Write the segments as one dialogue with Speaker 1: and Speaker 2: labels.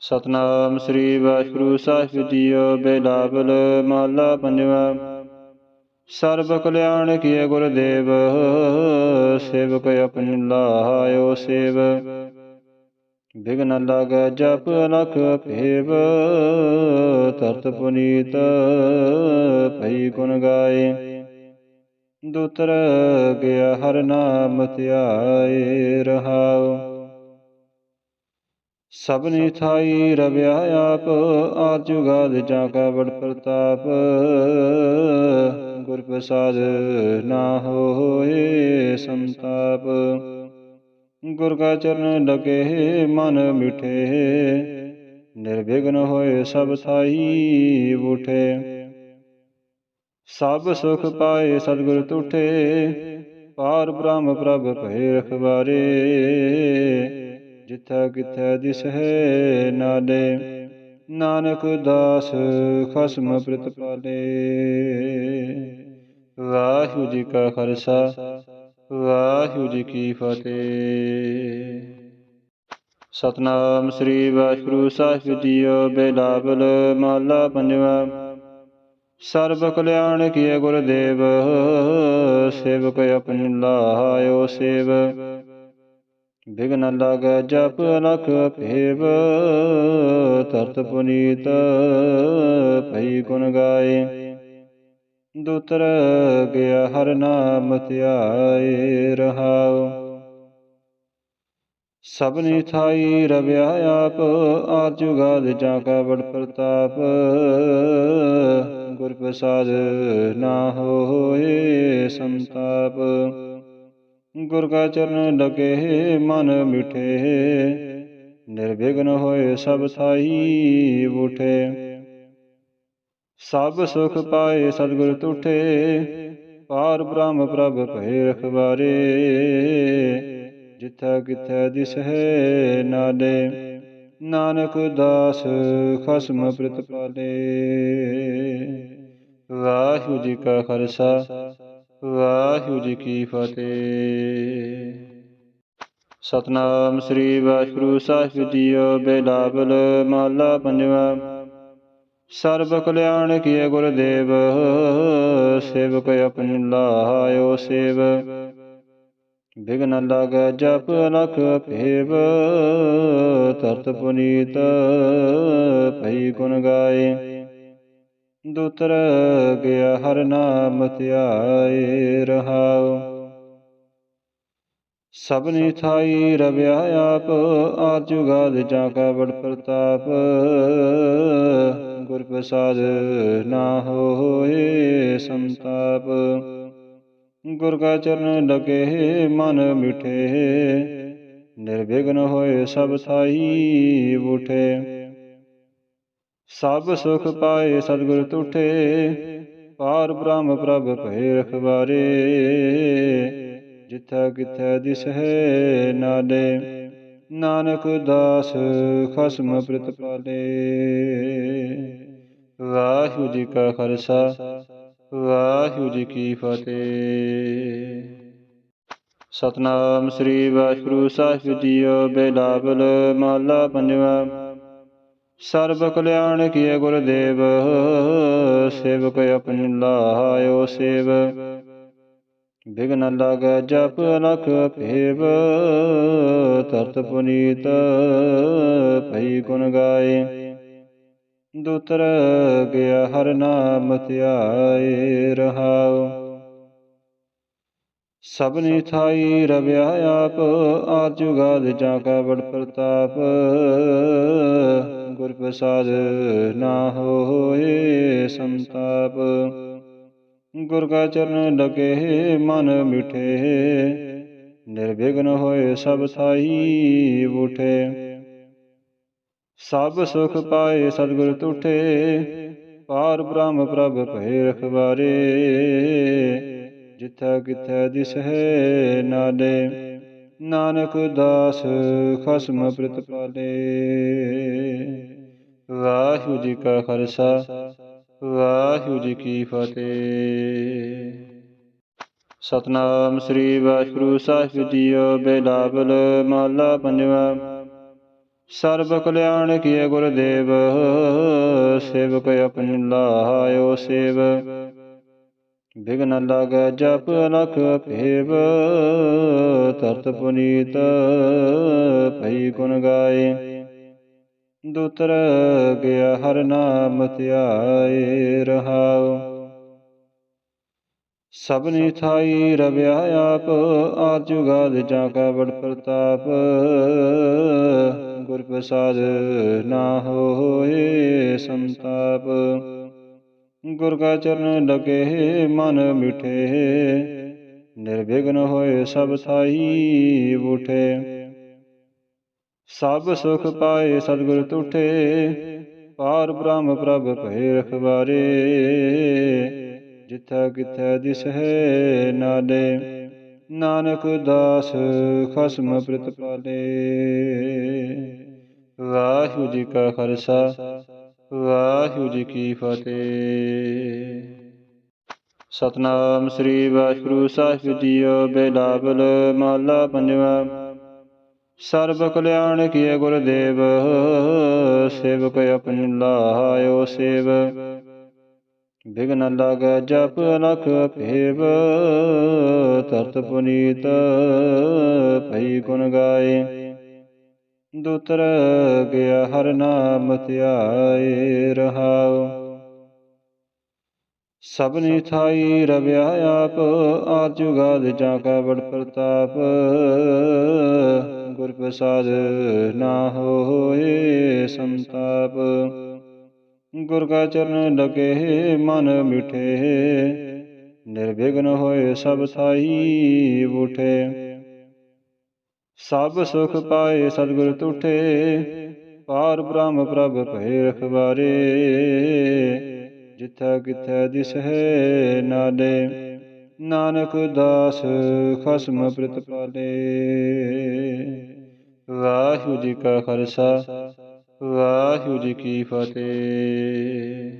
Speaker 1: ਸਤਨਾਮ ਸ੍ਰੀ ਵਾਹਿਗੁਰੂ ਸਾਹਿਬ ਜੀਓ ਬੇਲਾਵਲ ਮਹਲਾ ਪੰਜਵਾ। ਸਰਬ ਕਲਿਆਣ ਕੀਏ ਗੁਰਦੇਵ, ਸੇਵਕ ਆਪਣੀ ਲਾਇਓ ਸੇਵ। ਬਿਗਨ ਲਾਗੈ ਜਪ ਅਲਖ ਭੇਵ ਤਰਤ ਪੁਨੀਤ ਭਈ ਗੁਣ ਗਾਏ। ਦੁਤਰ ਗਿਆ ਹਰ ਨਾਮ ਧਿਆਏ ਰਹਾਉ। ਸਭਨੀ ਥਾਈ ਰਵਿਆ ਆਪ, ਆਦ ਜੁਗਾਦ ਜਾ ਕਾ ਬੜ ਪ੍ਰਤਾਪ। ਗੁਰ ਪ੍ਰਸਾਦ ਨਾ ਹੋਏ ਸੰਤਾਪ। ਗੁਰ ਕਾ ਚਰਨ ਲਗੇ ਮਨ ਮਿਠੇ। ਨਿਰਵਿਘਨ ਹੋਏ ਸਭ ਥਾਈ ਉਠੇ। ਸਭ ਸੁਖ ਪਾਏ ਸਤਿਗੁਰ ਤੁਠੇ। ਪਾਰ ਬ੍ਰਹਮ ਪ੍ਰਭ ਭਏ ਰਖਵਾਰੇ। ਜਿਥੈ ਕਿਥੈ ਦਿਸਹਿ ਨਾਲੇ, ਨਾਨਕ ਦਾਸ ਖਸਮ ਪ੍ਰਤਪਾਲੇ ਵਾਹਿਗੁਰੂ ਜੀ ਕਾ ਖਾਲਸਾ, ਵਾਹਿਗੁਰੂ ਜੀ ਕੀ ਫਤਿਹ। ਸਤਨਾਮ ਸ੍ਰੀ ਵਾਹਿਗੁਰੂ ਸਾਹਿਬ ਜੀਓ ਬੇਲਾਵਲ ਮਹਲਾ ਪੰਜਵਾ। ਸਰਬ ਕਲਿਆਣ ਕੀਏ ਗੁਰਦੇਵ, ਸੇਵਕ ਆਪਣੀ ਲਾਇਓ ਸੇਵ। ਬਿਗਨ ਲਗ ਜਪ ਅਲਖ ਭੇਵ ਤਰਤ ਪੁਨੀਤ ਭਈ ਗੁਣ ਗਾਏ। ਦੁਤਰ ਗਿਆ ਹਰ ਨਾਮ ਧਿਆਏ ਰਹਾਉ। ਸਭਨੀ ਥਾਈ ਰਵਿਆ ਆਪ, ਆਦ ਜੁਗਾਦ ਕਾ ਬੜ ਪ੍ਰਤਾਪ। ਗੁਰ ਪ੍ਰਸਾਦ ਨਾ ਹੋਏ ਸੰਤਾਪ। ਗੁਰ ਕਾ ਚਰਨ ਲਗੇ ਮਨ ਮਿਠੇ। ਨਿਰਵਿਘਨ ਹੋਏ ਸਭ ਥਾਈ ਉਠੇ। ਸਭ ਸੁਖ ਪਾਏ ਸਤਿਗੁਰ ਤੁਠੇ। ਪਾਰ ਬ੍ਰਹਮ ਪ੍ਰਭ ਭਏ ਰਖਵਾਰੇ। ਜਿਥੈ ਕਿਥੈ ਦਿਸਹਿ ਨਾਲੇ ਨਾਨਕ ਦਾਸ ਖਸਮ ਪ੍ਰਤਪਾਲੇ। ਵਾਹਿਗੁਰੂ ਜੀ ਕਾ ਖਾਲਸਾ। ਵਾਹਿਗੁਰੂ ਜੀ ਕੀ ਫਤਿਹ। ਸਤਨਾਮ ਸ੍ਰੀ ਵਾਹਿਗੁਰੂ ਸਾਹਿਬ ਜੀਓ, ਬੇਲਾਵਲ ਮਹਲਾ ਪੰਜਵਾ। ਸਰਬ ਕਲਿਆਣ ਕੀਏ ਗੁਰਦੇਵ, ਸੇਵਕ ਆਪਣੀ ਲਾਇਓ ਸੇਵ। ਬਿਗਨ ਲਾਗੈ ਜਪ ਅਲਖ ਭੇਵ ਤਰਤ ਪੁਨੀਤ ਭਈ ਗੁਣ ਗਾਏ। ਦੁਤਰ ਗਿਆ ਹਰ ਨਾਮ ਧਿਆਏ ਰਹਾਉ। ਸਭਨੀ ਥਾਈ ਰਵਿਆ ਆਪ ਆਦ ਜੁਗਾਦ ਜਾ ਕਾ ਬੜ ਪ੍ਰਤਾਪ। ਗੁਰ ਪ੍ਰਸਾਦ ਨਾ ਹੋਏ ਸੰਤਾਪ। ਗੁਰ ਕਾ ਚਰਨ ਲਗੇ ਮਨ ਮਿਠੇ। ਨਿਰਵਿਘਨ ਹੋਏ ਸਭ ਥਾਈ ਉਠੇ। ਸਭ ਸੁਖ ਪਾਏ ਸਤਿਗੁਰ ਤੁਠੇ। ਪਾਰ ਬ੍ਰਹਮ ਪ੍ਰਭ ਭਏ ਰਖਵਾਰੇ। ਜਿਥੈ ਕਿਥੈ ਦਿਸਹਿ ਨਾਲੇ। ਨਾਨਕ ਦਾਸ ਖਸਮ ਪ੍ਰਤਪਾਲੇ ਵਾਹਿਗੁਰੂ ਜੀ ਕਾ ਖਾਲਸਾ ਵਾਹਿਗੁਰੂ ਜੀ ਕੀ ਫਤਿਹ। ਸਤਨਾਮ ਸ੍ਰੀ ਵਾਹਿਗੁਰੂ ਸਾਹਿਬ ਜੀਓ ਬੇਲਾਵਲ ਮਹਲਾ ਪੰਜਵਾ। ਸਰਬ ਕਲਿਆਣ ਕੀਏ ਗੁਰਦੇਵ, ਸੇਵਕ ਆਪਣੀ ਲਾਇਓ ਸੇਵ। ਬਿਗਨ ਲਾਗੈ ਜਪ ਅਲਖ ਭੇਵ ਤਰਤ ਪੁਨੀਤ ਭਈ ਗੁਣ ਗਾਏ। ਦੁਤਰ ਗਿਆ ਹਰ ਨਾਮ ਧਿਆਏ ਰਹਾਉ। ਸਭਨੀ ਥਾਈ ਰਵਿਆ ਆਪ, ਆਦ ਜੁਗਾਦ ਕਾ ਬੜ ਪ੍ਰਤਾਪ। ਗੁਰ ਪ੍ਰਸਾਦ ਨਾ ਹੋਏ ਸੰਤਾਪ। ਗੁਰ ਕਾ ਚਰਨ ਲਗੇ ਮਨ ਮਿਠੇ। ਨਿਰਵਿਘਨ ਹੋਏ ਸਭ ਥਾਈ ਉਠੇ। ਸਭ ਸੁਖ ਪਾਏ ਸਤਿਗੁਰ ਤੁਠੇ। ਪਾਰ ਬ੍ਰਹਮ ਪ੍ਰਭ ਭਏ ਰਖਵਾਰੇ। ਜਿਥੈ ਕਿਥੈ ਦਿਸਹਿ ਨਾਲੇ, ਨਾਨਕ ਦਾਸ ਖਸਮ ਪ੍ਰਤਪਾਲੇ। ਵਾਹਿਗੁਰੂ ਜੀ ਕਾ ਖਾਲਸਾ, ਵਾਹਿਗੁਰੂ ਜੀ ਕੀ ਫਤਿਹ। ਸਤਨਾਮ ਸ੍ਰੀ ਵਾਹਿਗੁਰੂ ਸਾਹਿਬ ਜੀਓ ਬੇਲਾਵਲ ਮਹਲਾ ਪੰਜਵਾ। ਸਰਬ ਕਲਿਆਣ ਕੀਏ ਗੁਰਦੇਵ, ਸੇਵਕ ਆਪਣੀ ਲਾਇਓ ਸੇਵ। ਬਿਗਨ ਲਗ ਜਪ ਅਲਖ ਭੇਵ ਤਰਤ ਪੁਨੀਤ ਭਈ ਗੁਣ ਗਾਏ। ਦੁਤਰ ਗਿਆ ਹਰ ਨਾਮ ਧਿਆਏ ਰਹਾਉ। ਸਭਨੀ ਥਾਈ ਰਵਿਆ ਆਪ, ਆਦ ਜੁਗਾਦ ਜਾਂ ਕਾ ਬੜ ਪ੍ਰਤਾਪ। ਗੁਰ ਪ੍ਰਸਾਦ ਨਾ ਹੋਏ ਸੰਤਾਪ। ਗੁਰ ਕਾ ਚਰਨ ਲਗੇ ਮਨ ਮਿਠੇ। ਨਿਰਵਿਘਨ ਹੋਏ ਸਭ ਥਾਈ ਉਠੇ। ਸਭ ਸੁਖ ਪਾਏ ਸਤਿਗੁਰ ਤੁਠੇ। ਪਾਰ ਬ੍ਰਹਮ ਪ੍ਰਭ ਭਏ ਰਖਵਾਰੇ। ਜਿਥੈ ਕਿਥੈ ਦਿਸਹਿ ਨਾਲੇ। ਨਾਨਕ ਦਾਸ ਖਸਮ ਪ੍ਰਤਪਾਲੇ। ਵਾਹਿਗੁਰੂ ਜੀ ਕਾ ਖਾਲਸਾ। ਵਾਹਿਗੁਰੂ ਜੀ ਕੀ ਫਤਿਹ। ਸਤਨਾਮ ਸ੍ਰੀ ਵਾਹਿਗੁਰੂ ਸਾਹਿਬ ਜੀਓ ਬੇਲਾਵਲ ਮਹਲਾ ਪੰਜਵਾ। ਸਰਬ ਕਲਿਆਣ ਕੀਏ ਗੁਰਦੇਵ, ਸੇਵਕ ਆਪਣੀ ਲਾਇਓ ਸੇਵ। ਬਿਗਨ ਲਾਗੈ ਜਪ ਅਲਖ ਭੇਵ ਤਰਤ ਪੁਨੀਤ ਭਈ ਗੁਣ ਗਾਏ। ਦੁਤਰ ਗਿਆ ਹਰ ਨਾਮ ਧਿਆਏ ਰਹਾਉ। ਸਭਨੀ ਥਾਈ ਰਵਿਆ ਆਪ ਆਦ ਜੁਗਾਦ ਜਾਂ ਕਾ ਬੜ ਪ੍ਰਤਾਪ। ਗੁਰ ਪ੍ਰਸਾਦ ਨਾ ਹੋਏ ਸੰਤਾਪ। ਗੁਰ ਕਾ ਚਰਨ ਲਗੇ ਮਨ ਮਿਠੇ। ਨਿਰਵਿਘਨ ਹੋਏ ਸਭ ਥਾਈ ਉਠੇ। ਸਭ ਸੁਖ ਪਾਏ ਸਤਿਗੁਰ ਤੁਠੇ, ਪਾਰ ਬ੍ਰਹਮ ਪ੍ਰਭ ਭਏ ਰਖਵਾਰੇ। ਜਿਥੈ ਕਿਥੈ ਦਿਸਹਿ ਨਾਲੇ, ਨਾਨਕ ਦਾਸ ਖਸਮ ਪ੍ਰਤਪਾਲੇ ਵਾਹਿਗੁਰੂ ਜੀ ਕਾ ਖਾਲਸਾ, ਵਾਹਿਗੁਰੂ ਜੀ ਕੀ ਫਤਿਹ।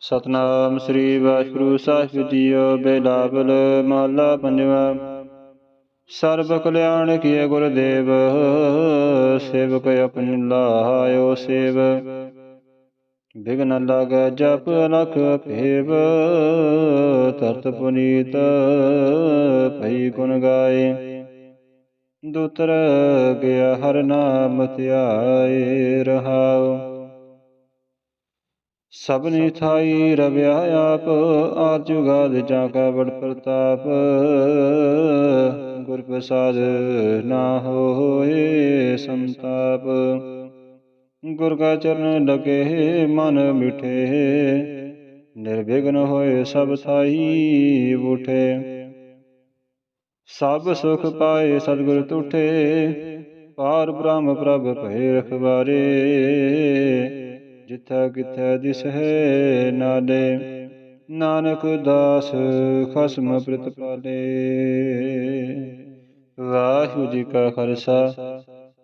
Speaker 1: ਸਤਨਾਮ ਸ੍ਰੀ ਵਾਹਿਗੁਰੂ, ਸਾਹਿਬ ਜੀਓ ਬੇਲਾਵਲ ਮਹਲਾ ਪੰਜਵਾ। ਸਰਬ ਕਲਿਆਣ ਕੀਏ ਗੁਰਦੇਵ, ਸੇਵਕ ਆਪਣੀ ਲਾਇਓ ਸੇਵ। ਬਿਗਨ ਲਗ ਜਪ ਅਲਖ ਭੇਵ ਤਰਤ ਪੁਨੀਤ ਭਈ ਗੁਣ ਗਾਏ। ਦੁਤਰ ਗਿਆ ਹਰ ਨਾਮ ਧਿਆਏ ਰਹਾਉ। ਸਭਨੀ ਥਾਈ ਰਵਿਆ ਆਪ ਆਦ ਜੁਗਾਦ ਜਾਂ ਕਾ ਬੜ ਪ੍ਰਤਾਪ। ਗੁਰ ਪ੍ਰਸਾਦ ਨਾ ਹੋਏ ਸੰਤਾਪ। ਗੁਰ ਕਾ ਚਰਨ ਲਗੇ ਮਨ ਮਿਠੇ, ਨਿਰਵਿਘਨ ਹੋਏ ਸਭ ਥਾਈ ਉਠੇ। ਸਭ ਸੁਖ ਪਾਏ ਸਤਿਗੁਰ ਤੁਠੇ, ਪਾਰ ਬ੍ਰਹਮ ਪ੍ਰਭ ਭਏ ਰਖਵਾਰੇ। ਜਿਥੈ ਕਿਥੈ ਦਿਸਹਿ ਨਾਲੇ, ਨਾਨਕ ਦਾਸ ਖਸਮ ਪ੍ਰਿਤਪਾਲੇ। ਵਾਹਿਗੁਰੂ ਜੀ ਕਾ ਖਾਲਸਾ,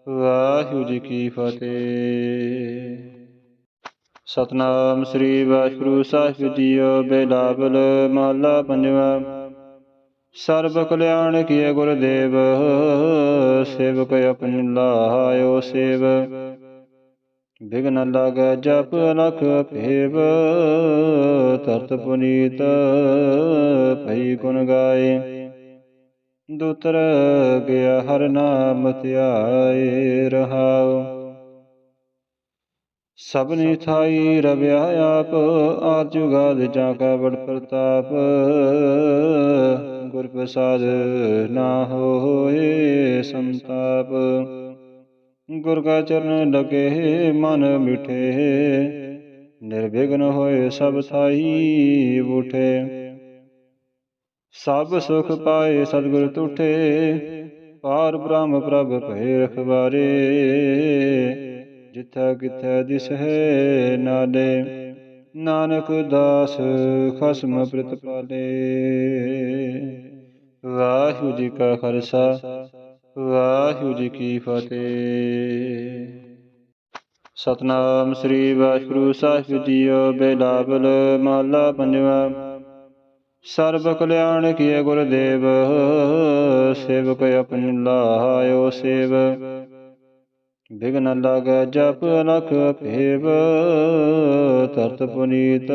Speaker 1: ਵਾਹਿਗੁਰੂ ਜੀ ਕੀ ਫਤਿਹ। ਸਤਨਾਮ ਸ੍ਰੀ ਵਾਹਿਗੁਰੂ ਸਾਹਿਬ ਜੀਓ ਬੇਲਾਵਲ ਮਹਲਾ ਪੰਜਵਾ। ਸਰਬ ਕਲਿਆਣ ਕੀਏ ਗੁਰਦੇਵ, ਸੇਵਕ ਆਪਣੀ ਲਾਇਓ ਸੇਵ। ਬਿਗਨ ਲਾਗੈ ਜਪ ਅਲਖ ਭੇਵ ਤਰਤ ਪੁਨੀਤ ਭਈ ਗੁਣ ਗਾਏ। ਦੁਤਰ ਗਿਆ ਹਰ ਨਾਮ ਧਿਆਏ ਰਹਾਉ। ਸਭਨੀ ਥਾਈ ਰਵਿਆ ਆਪ ਆਦ ਜੁਗਾਦ ਜਾਂ ਕਾ ਬੜ ਪ੍ਰਤਾਪ। ਗੁਰ ਪ੍ਰਸਾਦ ਨਾ ਹੋਏ ਸੰਤਾਪ। ਗੁਰ ਕਾ ਚਰਨ ਲਗੇ ਮਨ ਮਿਠੇ। ਨਿਰਵਿਘਨ ਹੋਏ ਸਭ ਥਾਈ ਉਠੇ। ਸਭ ਸੁਖ ਪਾਏ ਸਤਿਗੁਰ ਤੁਠੇ। ਪਾਰ ਬ੍ਰਹਮ ਪ੍ਰਭ ਭਏ ਰਖਵਾਰੇ। ਜਿਥੈ ਕਿਥੈ ਦਿਸਹਿ ਨਾਲੇ। ਨਾਨਕ ਦਾਸ ਖਸਮ ਪ੍ਰਤਪਾਲੇ ਵਾਹਿਗੁਰੂ ਜੀ ਕਾ ਖਾਲਸਾ। ਵਾਹਿਗੁਰੂ ਜੀ ਕੀ ਫਤਿਹ। ਸਤਨਾਮ ਸ੍ਰੀ ਵਾਹਿਗੁਰੂ। ਸਾਹਿਬ ਜੀਓ ਬੇਲਾਵਲ ਮਹਲਾ ਪੰਜਵਾ। ਸਰਬ ਕਲਿਆਣ ਕੀਏ ਗੁਰਦੇਵ, ਸੇਵਕ ਆਪਣੀ ਲਾਇਓ ਸੇਵ। ਬਿਗਨ ਲਾਗੈ ਜਪ ਅਲਖ ਭੇਵ ਤਰਤ ਪੁਨੀਤ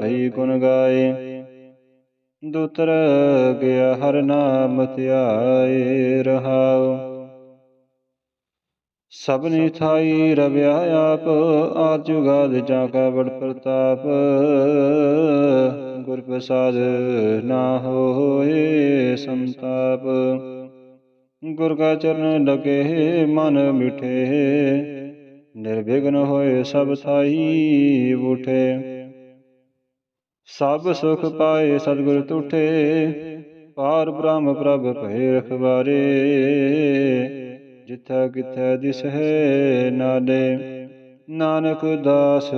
Speaker 1: ਭਈ ਗੁਣ ਗਾਏ। ਦੂਤਰ ਗਿਆ ਹਰ ਨਾਮ ਧਿਆਏ ਰਹਾਉ। ਸਭਨੀ ਥਾਈ ਰਵਿਆ ਆਪ, ਆਦ ਜੁਗਾਦ ਜਾ ਕਾ ਬੜ ਪ੍ਰਤਾਪ। ਗੁਰ ਪ੍ਰਸਾਦ ਨਾ ਹੋਏ ਸੰਤਾਪ। ਗੁਰ ਕਾ ਚਰਨ ਲਗੇ ਮਨ ਮਿਠੇ। ਨਿਰਵਿਘਨ ਹੋਏ ਸਭ ਥਾਈ ਉਠੇ। ਸਭ ਸੁਖ ਪਾਏ ਸਤਿਗੁਰ ਤੁਠੇ। ਪਾਰ ਬ੍ਰਹਮ ਪ੍ਰਭ ਭਏ ਰਖਵਾਰੇ। ਜਿਥੈ ਕਿਥੈ ਦਿਸਹਿ ਨਾਲੇ, ਨਾਨਕ ਦਾਸ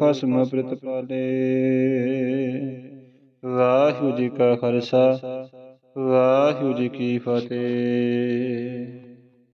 Speaker 1: ਖਸਮ ਪ੍ਰਤਪਾਲੇ ਵਾਹਿਗੁਰੂ ਜੀ ਕਾ ਖਾਲਸਾ, ਵਾਹਿਗੁਰੂ ਜੀ ਕੀ ਫਤਿਹ।